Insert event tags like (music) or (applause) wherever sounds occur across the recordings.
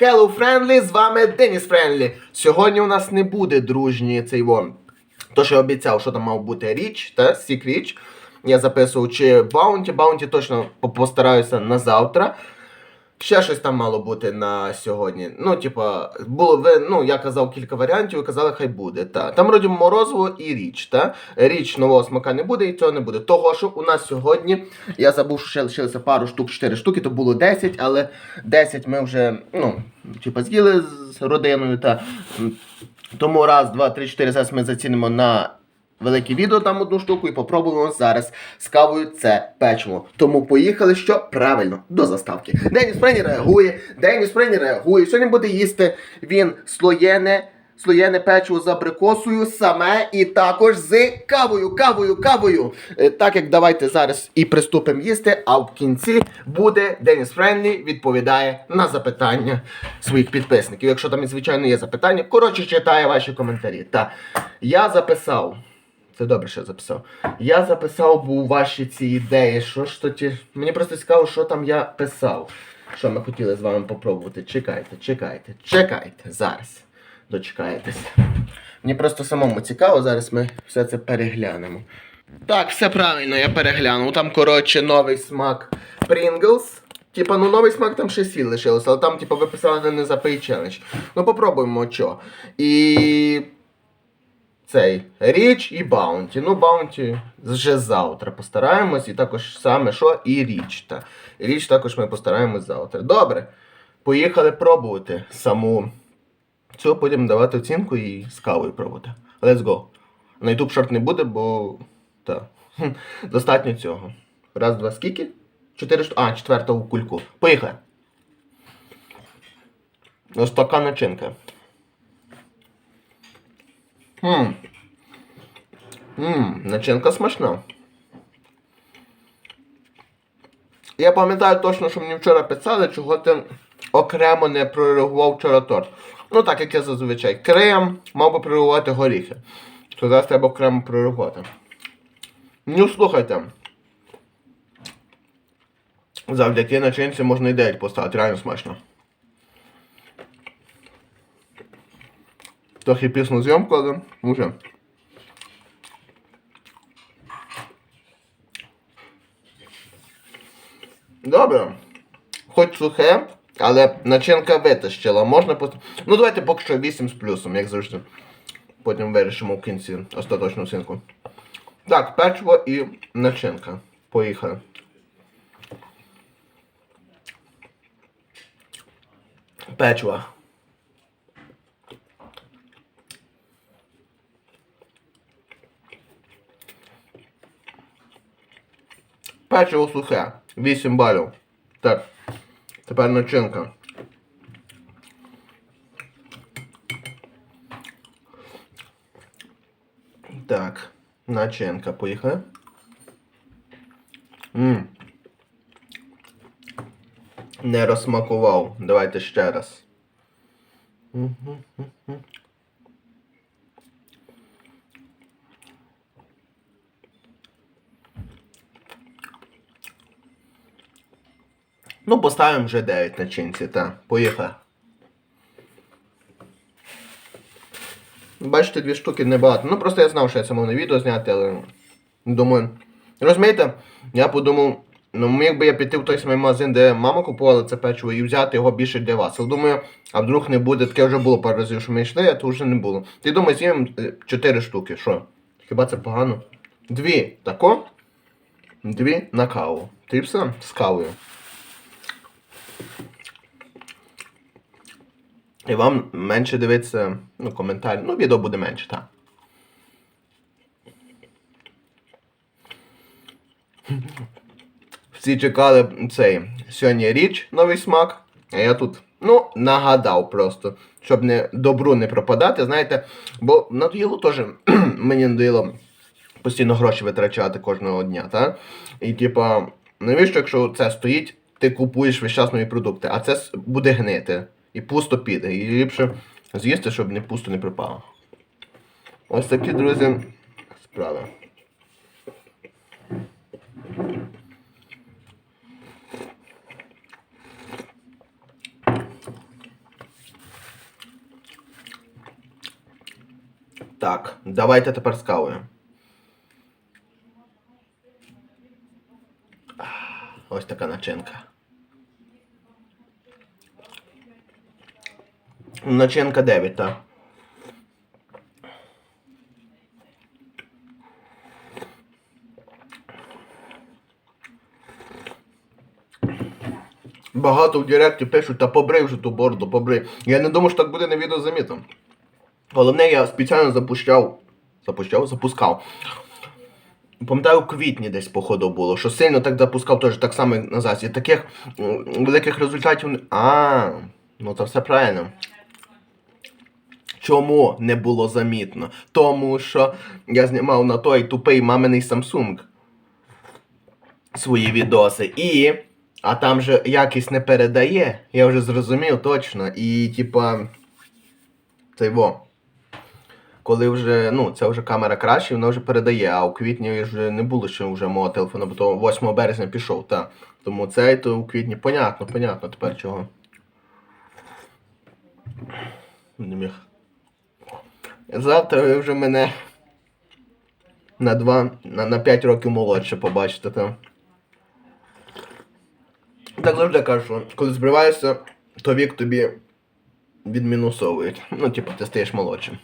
Hello Friendly, з вами Деніс Френлі. Сьогодні у нас не буде дружній цей вон. То, що я обіцяв, що там мав бути річ, та Сік річ. Я записував чи Баунті. Баунті точно постараюся на завтра. Ще щось там мало бути на сьогодні. Ну, типа, було ви, ну, я казав кілька варіантів, і казали, хай буде. Та. Там вроді морозиво і річ. Та? Річ нового смака не буде і цього не буде. Того, що у нас сьогодні, я забув, що ще лишилося пару штук, 4 штуки, то було 10, але 10 ми вже, ну, типа, з'їли з родиною. Та. Тому раз, два, три, чотири, зараз ми зацінимо на велике відео там одну штуку і попробуємо зараз з кавою це печиво. Тому поїхали, що правильно, до заставки. Деніс Прені реагує, Деніс Прені реагує. Сьогодні буде їсти він слоєне. Слоєне печиво з абрикосою саме і також з кавою, кавою, кавою. Е, Так як давайте зараз і приступимо їсти, а в кінці буде Деніс Френлі відповідає на запитання своїх підписників. Якщо там, звичайно, є запитання, коротше читає ваші коментарі. Та я записав. Це добре, що записав. Я записав був ваші ці ідеї. Що ж то ті. Мені просто цікаво, що там я писав. Що ми хотіли з вами попробувати. Чекайте, чекайте, чекайте. Зараз. Дочекаєтесь. Мені просто самому цікаво, зараз ми все це переглянемо. Так, все правильно, я переглянув. Там, коротше, новий смак Pringles. Типа, ну новий смак там ще сіль лишилося, але там, типа, ви писали на незапий челендж. Ну попробуємо що. І цей річ і Баунті. Ну, Баунті вже завтра постараємось, і також саме що і річ. Та. Річ також ми постараємось завтра. Добре. Поїхали пробувати саму цю, потім давати оцінку і з кавою пробувати. Let's go. На YouTube шорт не буде, бо. Та. Достатньо цього. Раз, два, скільки? Чотири штуки. А, четверта у кульку. Поїхали. Ось така начинка. Хм. Ммм, начинка смачна. Я пам'ятаю точно, що мені вчора писали, чого ти окремо не прореагував вчора торт. Ну так, як я зазвичай. Крем мав би прореагувати горіхи. То зараз треба окремо прореагувати. Ну, слухайте. Завдяки начинці можна і 9 поставити, реально смачно. Трохи пісно зйомку, але уже. Добре. Хоч сухе, але начинка витащила. Можна пос... Ну давайте поки що 8 з плюсом, як завжди. Потім вирішимо в кінці остаточну оцінку. Так, печиво і начинка. Поїхали. Печиво. Печиво сухе. 8 балів. Так. Тепер начинка. Так. Начинка. Поїхали. Ммм. Не розсмакував. Давайте ще раз. Ну, поставимо вже 9 начинці, так. Поїхали. Бачите, дві штуки небагато. Ну просто я знав, що я це мав на відео зняти, але думаю. Розумієте, я подумав, ну міг би я піти в той самий магазин, де мама купувала це печиво, і взяти його більше для вас. Але думаю, а вдруг не буде, таке вже було пару разів, що ми йшли, а то вже не було. Ти думаю, з'їм 4 штуки. Що? Хіба це погано? Дві тако, дві на каву. Все з кавою. І вам менше дивитися, ну, коментар. Ну, відео буде менше, так. Всі чекали цей сьогодні річ новий смак. А я тут, ну, нагадав просто, щоб не добру не пропадати, знаєте, бо надоїло теж (clears throat) мені надоїло постійно гроші витрачати кожного дня, так? І типа, навіщо, якщо це стоїть, ти купуєш весь час нові продукти, а це буде гнити. І пусто піде. І ліпше з'їсти, щоб не пусто не припало. Ось такі, друзі, справи. Так, давайте тепер з кавою. Ось така начинка. Начинка 9, так. Багато в Директі пишуть, та побрив вже ту бороду, побрив. Я не думав, що так буде на відео замітно. Головне, я спеціально запущав. Запущав? Запускав. Пам'ятаю, у квітні десь, походу, було, що сильно так запускав теж так само, як назад. І таких великих результатів. А, ну то все правильно. Чому не було замітно? Тому що я знімав на той тупий маминий Samsung свої відоси. І. А там же якість не передає. Я вже зрозумів точно. І типа. Цей во. Коли вже, ну, це вже камера краще, вона вже передає, а у квітні вже не було ще вже мого телефону, бо то 8 березня пішов, так. Тому цей то у квітні, понятно, понятно, тепер чого. Не міг. Завтра ви вже мене на 2, на, на 5 років молодше побачите там. Так завжди кажу, коли збриваєшся, то вік тобі відмінусовують. Ну, типу, ти стаєш молодшим.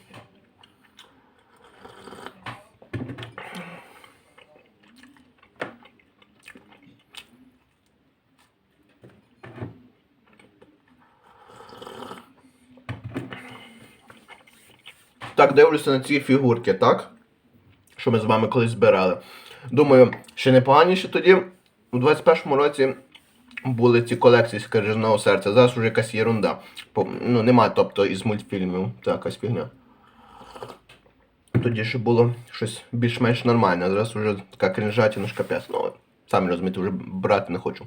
Дивлюся на ці фігурки, так? Що ми з вами колись збирали. Думаю, ще непоганіше тоді, у 21-му році були ці колекції скарженого серця. Зараз вже якась єрунда. Ну, немає, тобто, із мультфільмів. Це якась фігня. Тоді ще було щось більш-менш нормальне, зараз вже така крінжатіна ж капець. Ну, самі розумієте, вже брати не хочу.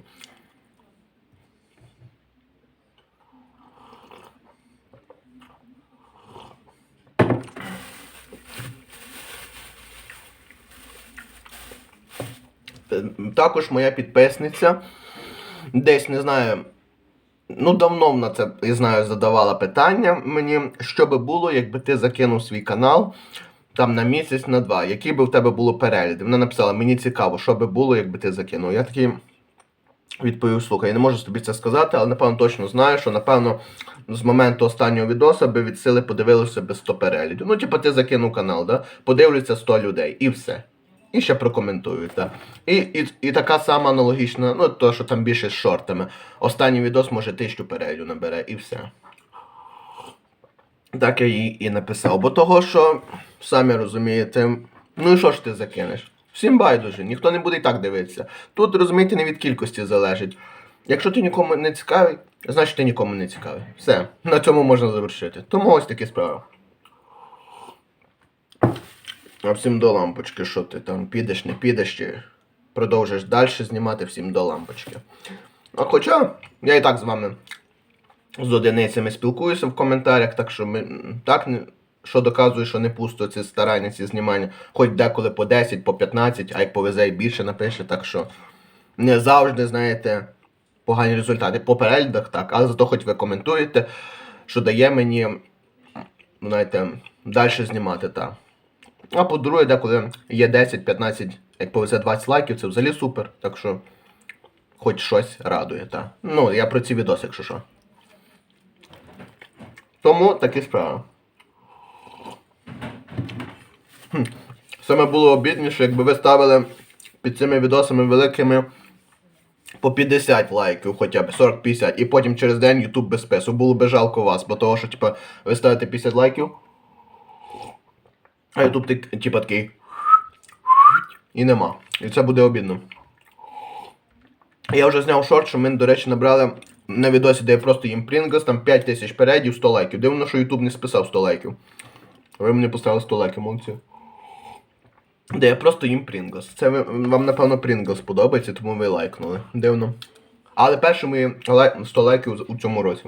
Також моя підписниця десь не знаю. Ну, давно вона це, я знаю, задавала питання мені, що би було, якби ти закинув свій канал там на місяць, на два. Які би в тебе було перегляди? Вона написала, мені цікаво, що би було, якби ти закинув. Я такий відповів, слухай, я не можу тобі це сказати, але напевно точно знаю, що напевно з моменту останнього відоса би від сили подивилося би 100 переглядів. Ну, типу, ти закинув канал, да? подивляться 100 людей і все. І ще прокоментують, так. І, і, і така сама аналогічна, ну то, що там більше з шортами. Останній відос може тисячу переглядів набере і все. Так я їй і написав. Бо того, що, самі розумієте, ну і що ж ти закинеш? Всім байдуже, ніхто не буде і так дивитися. Тут, розумієте, не від кількості залежить. Якщо ти нікому не цікавий, значить ти нікому не цікавий. Все, на цьому можна завершити. Тому ось такі справи. А всім до лампочки, що ти там підеш, не підеш, чи продовжиш далі знімати всім до лампочки. А хоча я і так з вами з одиницями спілкуюся в коментарях, так що ми так не. Що доказує, що не пусто ці старання, ці знімання, хоч деколи по 10, по 15, а як повезе і більше напише, так що не завжди, знаєте, погані результати. По переглядах так, але зато хоч ви коментуєте, що дає мені, знаєте, далі знімати так. А по-друге, деколи є 10-15, як повезе 20 лайків, це взагалі супер. Так що хоч щось радує, так. Ну, я про ці відоси, якщо що. Тому такі справи. Хм. Саме було обідніше, якби ви ставили під цими відосами великими по 50 лайків, хоча б 40-50, і потім через день YouTube без спису. Було би жалко вас, бо того, що типа, ви ставите 50 лайків. А YouTube типа такий. І нема. І це буде обідно. Я вже зняв шорт, що ми, до речі, набрали на відосі, де я просто їм Pringles, там 5 тисяч передів, 100 лайків. Дивно, що YouTube не списав 100 лайків. Ви мені поставили 100 лайків, молодці. Де я просто їм Pringles. Це вам, напевно, Pringles подобається, тому ви лайкнули. Дивно. Але перші мої лай... 100 лайків у цьому році.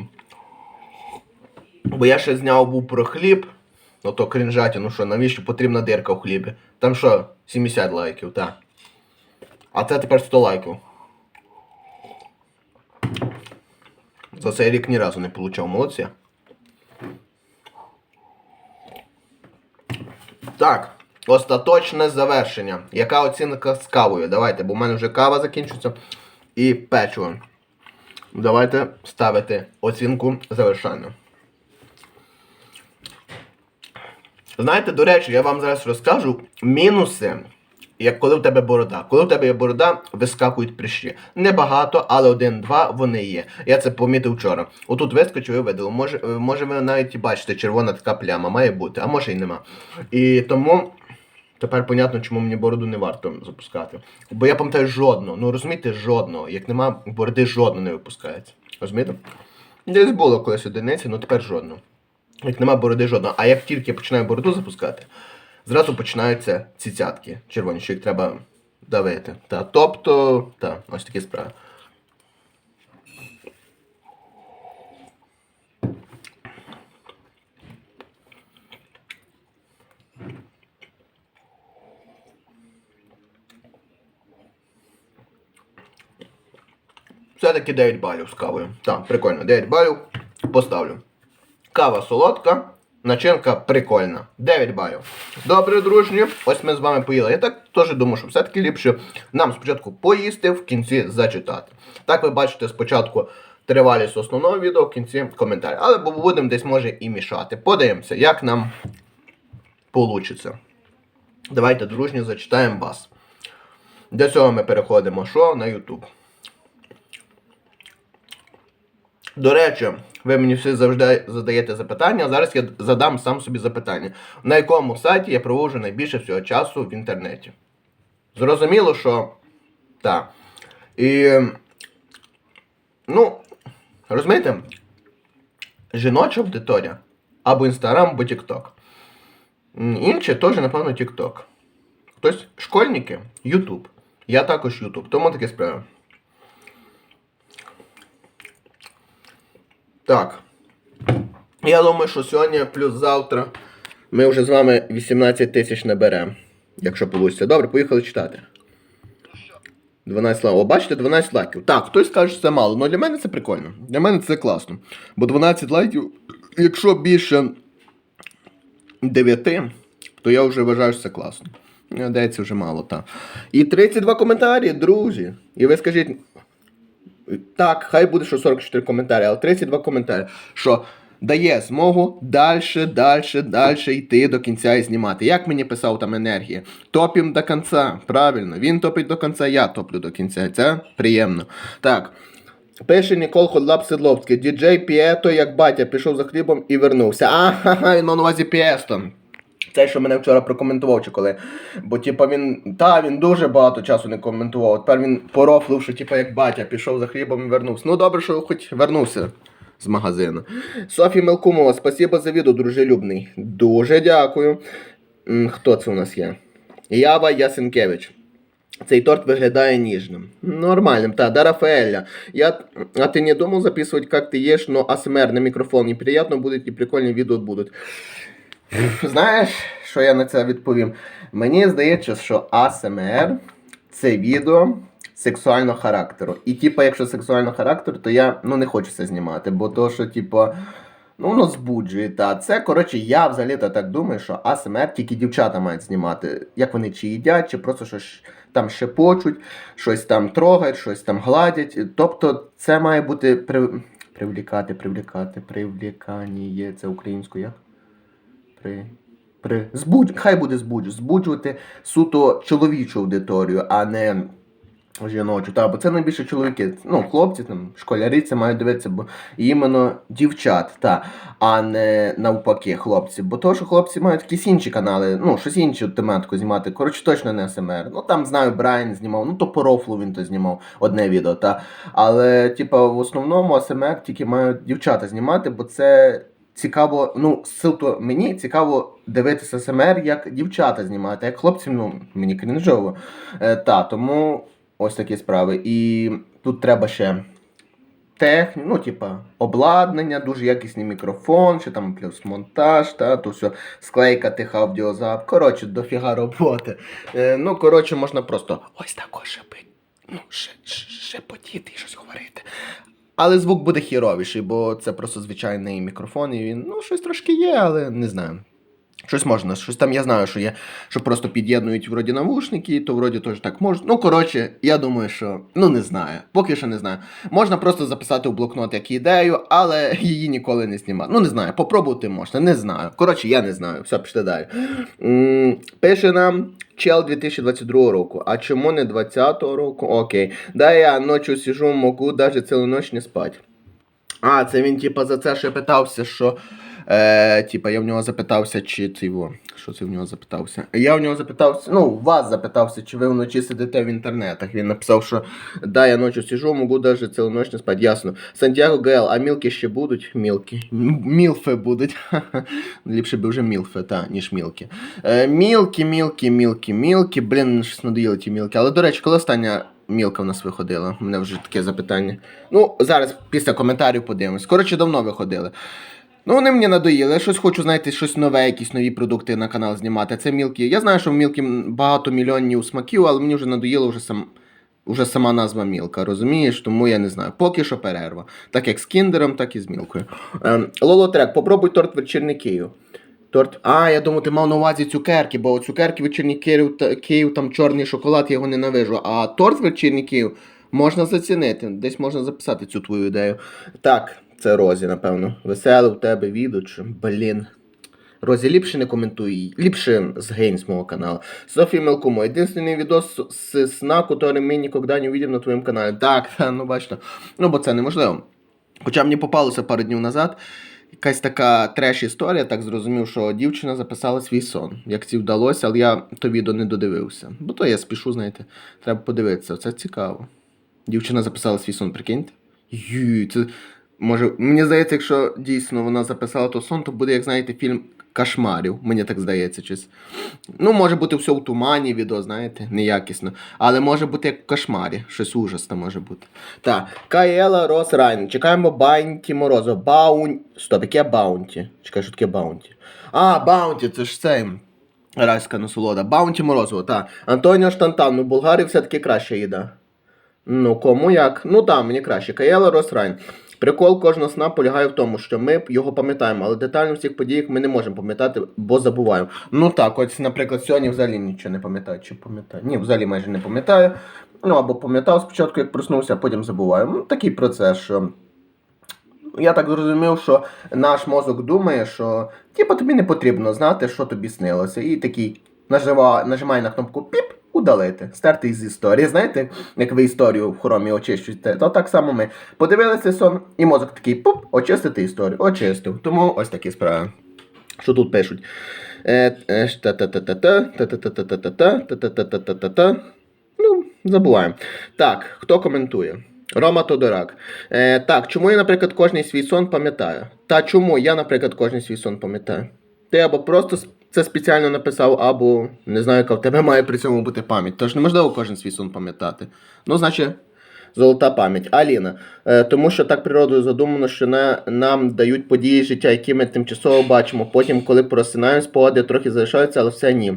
Бо я ще зняв був про хліб. Ну то крінжаті, ну що, навіщо потрібна дирка в хлібі? Там що, 70 лайків, так. А це тепер 100 лайків. За цей рік ні разу не получав молодці. Так, остаточне завершення. Яка оцінка з кавою? Давайте, бо в мене вже кава закінчується. І печиво. Давайте ставити оцінку завершальну. Знаєте, до речі, я вам зараз розкажу мінуси, як коли в тебе борода. Коли в тебе є борода, вискакують прищі. Небагато, але один-два вони є. Я це помітив вчора. Отут вискочив і видав. Може, е, може ви навіть і бачите, червона така пляма має бути, а може й нема. І тому тепер понятно, чому мені бороду не варто запускати. Бо я пам'ятаю жодного, ну розумієте, жодного. Як нема бороди, жодного не випускається. Розумієте? Десь було колись одиниці, але тепер жодного. Як нема бороди жодного. А як тільки починаю бороду запускати, зразу починаються ці цятки червоні, що їх треба давити. Та, тобто, та, ось такі справи. Все-таки 9 балів з кавою. Так, прикольно. 9 балів поставлю. Кава солодка, начинка прикольна. 9 балів. Добре, дружні. Ось ми з вами поїли. Я так теж думаю, що все-таки ліпше нам спочатку поїсти, в кінці зачитати. Так ви бачите спочатку тривалість основного відео, в кінці коментар. Але будемо десь може і мішати. Подивимося, як нам получиться. Давайте, дружні, зачитаємо вас. Для цього ми переходимо що? На YouTube. До речі, ви мені всі завжди задаєте запитання. Зараз я задам сам собі запитання. На якому сайті я проводжу найбільше всього часу в інтернеті? Зрозуміло, що так. І. Ну, розумієте, жіноча аудиторія або Інстаграм, або Тікток. Інші теж, напевно, Тікток. Хтось школьники Ютуб. Я також Ютуб. Тому таке справа. Так. Я думаю, що сьогодні плюс завтра ми вже з вами 18 тисяч наберемо. Якщо вийде. Добре, поїхали читати. 12 лайків. О, бачите, 12 лайків. Так, хтось скаже, що це мало. але для мене це прикольно. Для мене це класно. Бо 12 лайків, якщо більше 9, то я вже вважаю, що це класно. Здається, вже мало, так. І 32 коментарі, друзі. І ви скажіть, так, хай буде, що 44 коментарі, але 32 коментарі, що дає змогу далі, далі, далі йти до кінця і знімати. Як мені писав там енергія? Топім до кінця. Правильно, він топить до кінця, я топлю до кінця. Це приємно. Так. Пише Нікол Ходлап Седловський. Діджей Піето, як батя, пішов за хлібом і вернувся. Ага, він мав на увазі Піесто. Цей, що мене вчора прокоментував, чи коли. Бо, типа, він. Та, він дуже багато часу не коментував. Тепер він порофлив, що типа як батя, пішов за хлібом і вернувся. Ну добре, що хоч вернувся з магазину. Софі Мелкумова, спасибо за відео, дружелюбний. Дуже дякую. М, Хто це у нас є? Ява Ясенкевич. Цей торт виглядає ніжним. Нормальным, да, да, Рафаэля. Я, а ты не думал записывать, как ты ешь, но АСМР на микрофон? Неприятно будет и прикольні відео будуть. Знаєш, що я на це відповім? Мені здається, що АСМР це відео сексуального характеру. І типа, якщо сексуального характеру, то я ну, не хочу це знімати, бо то, що, типа, ну, воно збуджує. Та. Це, коротше, я взагалі-то так думаю, що АСМР тільки дівчата мають знімати. Як вони чи їдять, чи просто щось там шепочуть, щось там трогають, щось там гладять. Тобто це має бути при... привлікати, привлікати, привлікання. Це українською як? При... При... Збудь... Хай буде збуджу. Збуджувати суто чоловічу аудиторію, а не жіночу. Та, бо це найбільше чоловіки. Ну, хлопці, там, школярі це мають дивитися, бо іменно дівчат, та, а не навпаки хлопці. Бо то, що хлопці мають якісь інші канали, ну, щось іншу тематику знімати. Коротше, точно не СМР. Ну там знаю, Брайан знімав, ну то по рофлу він то знімав одне відео. Та. Але, типа, в основному СМР тільки мають дівчата знімати, бо це. Цікаво, ну, суто мені цікаво дивитися СМР, як дівчата знімають, а як хлопцям, ну, мені крінжово. Е, та, тому ось такі справи. І тут треба ще техні, ну, типа, обладнання, дуже якісний мікрофон, ще там плюс монтаж, та, то все, склейка тих аудіозап. Коротше, дофіга роботи. Е, ну, коротше, можна просто ось тако шипить. Ну, шепотіти і щось говорити. Але звук буде хіровіший, бо це просто звичайний мікрофон, і він, ну, щось трошки є, але не знаю. Щось можна, щось там я знаю, що є, що просто під'єднують вроді навушники, то вроді теж так можна. Ну, коротше, я думаю, що ну не знаю. Поки що не знаю. Можна просто записати у блокнот як ідею, але її ніколи не знімати. Ну, не знаю, попробувати можна, не знаю. Коротше, я не знаю. Все, пішли далі. Пише нам. Чел 2022 року. А чому не 2020 року? Окей. Да, я ночью сижу, можу навіть цілу ніч не спати. А, це він, типа, за це ще питався, що. Е, типа, я в нього запитався, чи це його. Що це в нього запитався? Я в нього запитався, ну, вас запитався, чи ви вночі сидите в інтернетах. Він написав, що да, я ночі сижу, можу даже цілу ніч не спати. Ясно. Сантьяго ГЛ, а мілки ще будуть? Мілки. Мілфи будуть. (laughs) Ліпше би вже мілфи, та, ніж мілки. Е, мілки, мілки, мілки, мілки. Блін, щось надоїли ті мілки. Але, до речі, коли остання мілка в нас виходила? У мене вже таке запитання. Ну, зараз після коментарів подивимось. Коротше, давно виходили. Ну, вони мені надоїли. Я щось хочу, знаєте, щось нове, якісь нові продукти на канал знімати. Це мілкі. Я знаю, що в мілкі багато мільйонів смаків, але мені вже надоїло вже сам. Уже сама назва мілка, розумієш? Тому я не знаю. Поки що перерва. Так як з кіндером, так і з мілкою. Ем, Лолотрек, попробуй торт вечірний Київ. Торт. А, я думаю, ти мав на увазі цукерки, бо цукерки вечірній Київ, Київ там чорний шоколад, я його ненавижу. А торт вечірній Київ можна зацінити. Десь можна записати цю твою ідею. Так, це Розі, напевно. Веселе у тебе відео, чи блін. Розі, ліпше не коментуй, ліпше згинь з мого каналу. Софія Мелкумо, єдиний відос з сна, який ми ніколи не увидим на твоєму каналі. Так, ну бачите. Ну, бо це неможливо. Хоча мені попалося пару днів назад якась така треш історія, так зрозумів, що дівчина записала свій сон. Як це вдалося, але я то відео не додивився. Бо то я спішу, знаєте, треба подивитися. Це цікаво. Дівчина записала свій сон, прикиньте. Ю, це може. Мені здається, якщо дійсно вона записала то сон, то буде, як знаєте, фільм кошмарів. Мені так здається, щось. Ну, може бути все в тумані, відео, знаєте, неякісно. Але може бути як в кошмарі, щось ужасне може бути. Так, Каєла Рос Райн. Чекаємо Баунті Морозо. Баун. Стоп, яке Баунті? Чекай, що таке Баунті? А, Баунті, це ж це. Райська насолода. Баунті Морозово, так. Антоніо Штантан, ну Болгарі все-таки краща їда. Ну, кому як? Ну так, мені краще. Каєла Росрайн. Прикол кожного сна полягає в тому, що ми його пам'ятаємо, але детально всіх подіях ми не можемо пам'ятати, бо забуваємо. Ну так, ось, наприклад, сьогодні взагалі нічого не пам'ятаю. Чи пам'ятаю? Ні, взагалі майже не пам'ятаю. Ну, або пам'ятав спочатку, як проснувся, а потім забуваю. Ну, такий процес, що. Я так зрозумів, що наш мозок думає, що типу, тобі не потрібно знати, що тобі снилося. І такий нажива, нажимає на кнопку піп, удалити, стерти із історії. Знаєте, як ви історію в хромі очищуєте, то так само ми подивилися сон, і мозок такий пуп, очистити історію. Очистив. Тому ось такі справи. Що тут пишуть? Е, е. Ну, забуваємо. Так, хто коментує? Рома Тодорак. Е, так, чому я, наприклад, кожний свій сон пам'ятаю? Та чому я, наприклад, кожний свій сон пам'ятаю? Ти або просто це спеціально написав, або не знаю, яка в тебе має при цьому бути пам'ять. Тож неможливо кожен свій сон пам'ятати. Ну, значить, золота пам'ять. Аліна. Е, тому що так природою задумано, що на, нам дають події життя, які ми тимчасово бачимо. Потім, коли просинаємо, спогади трохи залишаються, але все ні.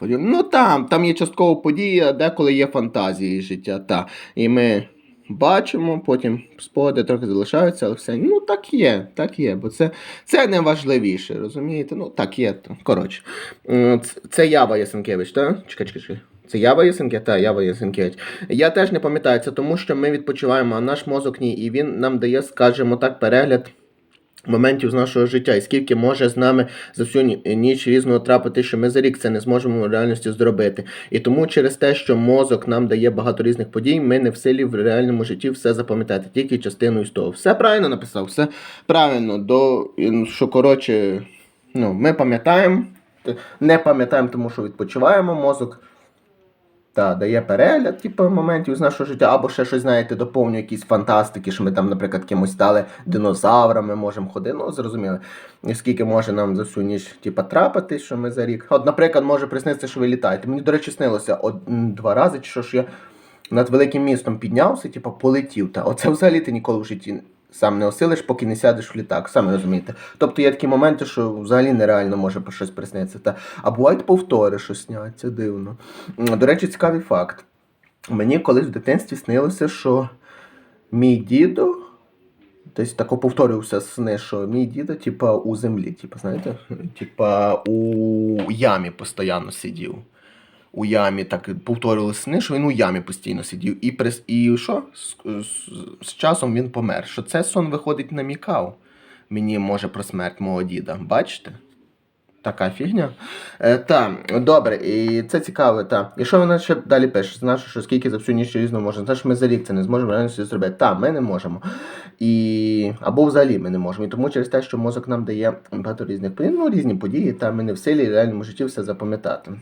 Ну там, там є частково події, а деколи є фантазії життя. Та. І ми бачимо, потім спогади трохи залишаються, але все. Ну так є, так є. Бо це, це найважливіше, розумієте? Ну так є. То. Коротше. Це Ява Ясенкевич, так? Чекай, чекай, чекай. Це Ява Ясенкевич? Так, Ява Ясенкевич. Я теж не пам'ятаю, це тому що ми відпочиваємо, а наш мозок ні. І він нам дає, скажімо так, перегляд моментів з нашого життя, і скільки може з нами за всю ніч різного трапити, що ми за рік це не зможемо в реальності зробити. І тому через те, що мозок нам дає багато різних подій, ми не в силі в реальному житті все запам'ятати, тільки частину із того. Все правильно написав, все правильно. До що коротше, ну, ми пам'ятаємо, не пам'ятаємо, тому що відпочиваємо мозок. Та, дає перегляд, типу, моментів з нашого життя, або ще щось, знаєте, доповнює якісь фантастики, що ми там, наприклад, кимось стали динозаврами, можемо ходити. Ну, зрозуміло. Скільки може нам за всю ніч, типу, трапити, що ми за рік. От, наприклад, може приснитися, що ви літаєте. Мені, до речі, снилося од... два рази, чи що ж я над великим містом піднявся, типу, полетів. Та оце взагалі ти ніколи в житті сам не осилиш, поки не сядеш в літак, самі розумієте. Тобто є такі моменти, що взагалі нереально може по щось приснитися. Та... А бувають повтори, що сняться, дивно. До речі, цікавий факт. Мені колись в дитинстві снилося, що мій дідо Десь тако повторювався сни, що мій дідо, типа, у землі, типа, знаєте? Типа у ямі постійно сидів. У ямі так повторювали сни, що він у ямі постійно сидів. І, прис... і що? З, з, часом він помер. Що це сон виходить намікав мені може про смерть мого діда. Бачите? Така фігня. Е, та, добре, і це цікаво, та. І що вона ще далі пише? Знаєш, що скільки за всю ніч різно можна. Знаєш, ми за рік це не зможемо реально зробити. Та, ми не можемо. І... Або взагалі ми не можемо. І тому через те, що мозок нам дає багато різних ну, різні події, та ми не в силі реальному житті все запам'ятати.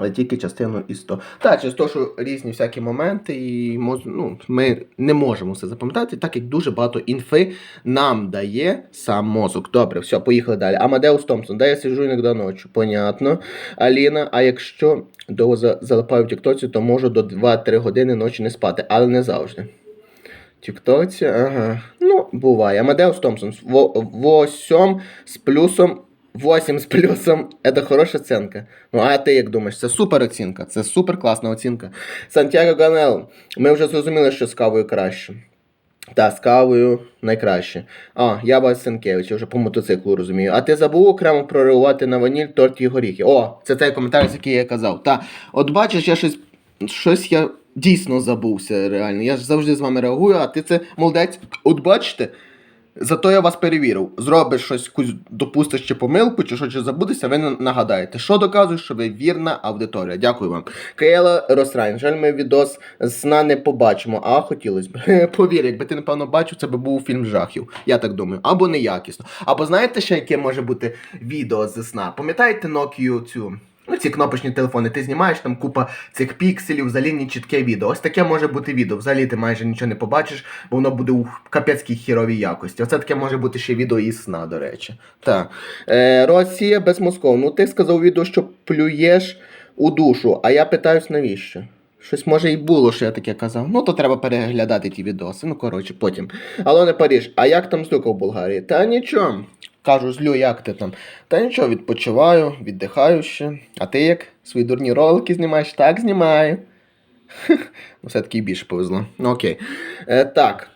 Але тільки частину із того. Так, через те, що різні всякі моменти, і ну, ми не можемо все запам'ятати, так як дуже багато інфи нам дає сам мозок. Добре, все, поїхали далі. Амадеус Томпсон, де я сиджу іноді ночі. Понятно. Аліна, а якщо довго за- залипаю в Тіктоці, то можу до 2-3 години ночі не спати, але не завжди. Тіктоці, ага. Ну, буває. Амадеус Томпсон, во- восьом з плюсом 8 з плюсом це хороша оцінка. Ну, а ти як думаєш? Це супер оцінка, це супер класна оцінка. Сантьяго Ганел, ми вже зрозуміли, що з кавою краще. Та, з кавою найкраще. А, я вас Сенкевич, я вже по мотоциклу розумію. А ти забув окремо прореагувати на ваніль, торт і горіхи. О, це той коментар, з який я казав. Та, от бачиш, я щось, щось я дійсно забувся реально. Я ж завжди з вами реагую, а ти це молодець. От бачите. Зато я вас перевірив. Зробиш щось, якусь допустиш чи помилку, чи що чи забудешся, ви нагадаєте. Що доказує, що ви вірна аудиторія. Дякую вам. Каєла Росрайн. Жаль, ми відос сна не побачимо, а хотілося б. (laughs) Повір, якби ти, напевно, бачив, це би був фільм жахів. Я так думаю. Або неякісно. Або знаєте ще, яке може бути відео з сна? Пам'ятаєте Nokia цю? Ну, ці кнопочні телефони, ти знімаєш там купа цих пікселів, взагалі не чітке відео. Ось таке може бути відео. Взагалі ти майже нічого не побачиш, бо воно буде у капецькій хіровій якості. Оце таке може бути ще відео із сна, до речі. Так. Е, Росія без Москов. Ну ти сказав відео, що плюєш у душу, а я питаюсь, навіщо? Щось може і було, що я таке казав. Ну, то треба переглядати ті відоси. Ну, коротше, потім. Алоне Паріж, а як там злюка в Болгарії? Та нічого. Кажу, злю, як ти там? Та нічого, відпочиваю, віддихаю ще. А ти як? Свої дурні ролики знімаєш? Так, знімаю. (laughs) Ну, все-таки більше повезло. Ну окей. Е, так.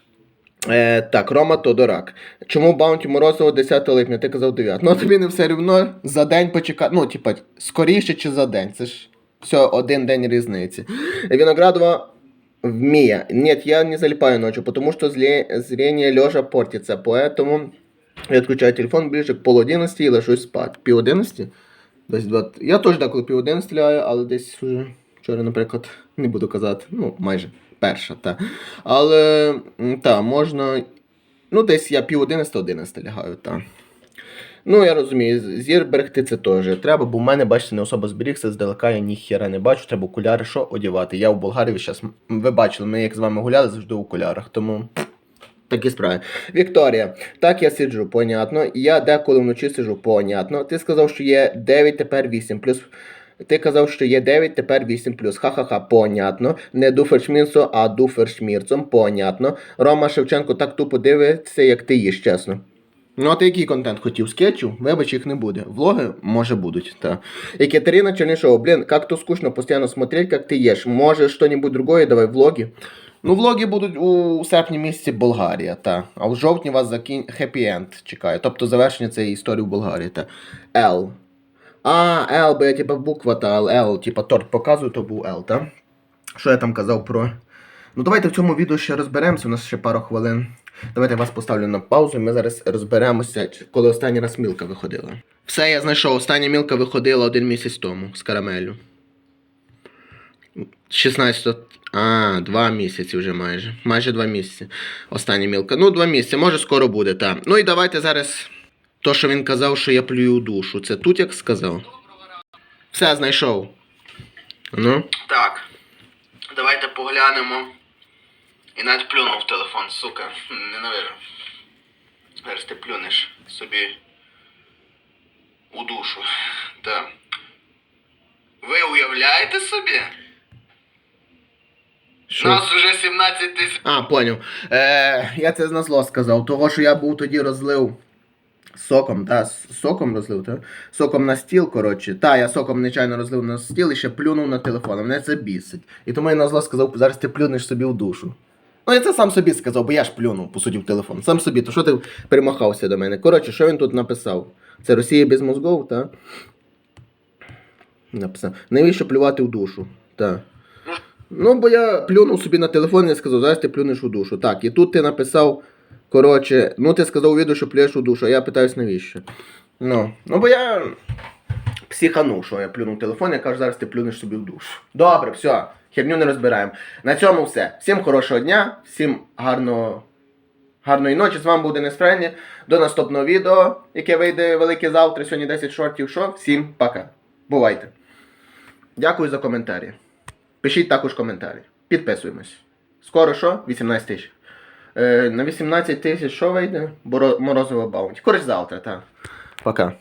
Е, так, Рома Тодорак. Чому Баунті Морозово 10 липня? Ти казав 9. Ну тобі не все рівно за день почекати. Ну, типа, скоріше чи за день. Це ж все один день різниці. Виноградова вміє. Нет, я не залипаю ночью, потому что зле- зрение лежа портится. Поэтому я відключаю телефон ближе к пол одинадцяти і ложусь спати. Пів одинадцяти? Десь два. Я теж деколи пів одинадцяти лягаю, але десь вже вчора, наприклад, (laughs) не буду казати. Ну, майже перша, та. Але та, можна. Ну, десь я пів одинадцяти, одинадцяти лягаю, та. Ну, я розумію, зір берегти це теж треба, бо в мене, бачите, не особо зберігся, здалека я ніхіра не бачу, треба окуляри що одягати. Я в Болгарії зараз, ви бачили, ми як з вами гуляли завжди в окулярах, тому такі справи. Вікторія, так я сиджу, понятно. Я деколи вночі сиджу, понятно. Ти сказав, що є 9, тепер 8 плюс. Ти казав, що є 9, тепер 8 плюс. Ха-ха-ха, понятно. Не дуфершмінцо, а дуфершмірцом, понятно. Рома Шевченко так тупо дивиться, як ти їш, чесно. Ну, а ти який контент хотів? Скетчів? Вибач, їх не буде. Влоги, може, будуть, та. Екатерина Чернышова, блин, как то скучно постоянно смотреть, как ты ешь. Может, что-нибудь другое, давай влоги. Ну, влоги будуть у серпні місяці Болгарія, та. А в жовтні вас закін... хеппі-енд чекає. Тобто завершення цієї історії в Болгарії, та. Л. А, Л, бо я типа буква та Л, типа торт показую, то був Л, та? Що я там казав про. Ну давайте в цьому відео ще розберемося, у нас ще пару хвилин. Давайте я вас поставлю на паузу, і ми зараз розберемося, коли останній раз мілка виходила. Все, я знайшов. Остання мілка виходила один місяць тому з карамелю. 16. А, два місяці вже майже. Майже два місяці. Остання мілка. Ну, два місяці, може скоро буде, так. Ну і давайте зараз. То, що він казав, що я плюю душу. Це тут як сказав? Все, знайшов. Ну. Так. Давайте поглянемо. І навіть плюнув телефон, сука. Ненавижу. Зараз ти плюнеш собі у душу. Так. Ви уявляєте собі? Що? Нас уже 17 тисяч. А, поняв. Е, я це на зло сказав. Того, що я був тоді розлив соком, та, соком розлив, та? Соком на стіл, коротше. Та, я соком нечайно розлив на стіл і ще плюнув на телефон. а Мене це бісить. І тому я на зло сказав, зараз ти плюнеш собі в душу. Ну, я це сам собі сказав, бо я ж плюнув, по суті, в телефон. Сам собі, то що ти перемахався до мене? Коротше, що він тут написав? Це Росія без мозгов, так? Написав. Навіщо плювати в душу? Так. Ну, бо я плюнув собі на телефон і сказав, зараз ти плюнеш у душу. Так, і тут ти написав, коротше, ну ти сказав у відео, що плюєш у душу, а я питаюсь, навіщо? Ну, ну бо я психанув, що я плюнув телефон, я кажу, зараз ти плюнеш собі в душу. Добре, все, херню не розбираємо. На цьому все. Всім хорошого дня, всім гарного. Гарної ночі, з вами був Денис. До наступного відео, яке вийде велике завтра, сьогодні 10 шортів. Що? Всім пока. Бувайте. Дякую за коментарі. Пишіть також коментарі. Підписуємось. Скоро що? 18 тисяч. Е, на 18 тисяч що вийде? Морозова баунті. Користь завтра, так. Пока.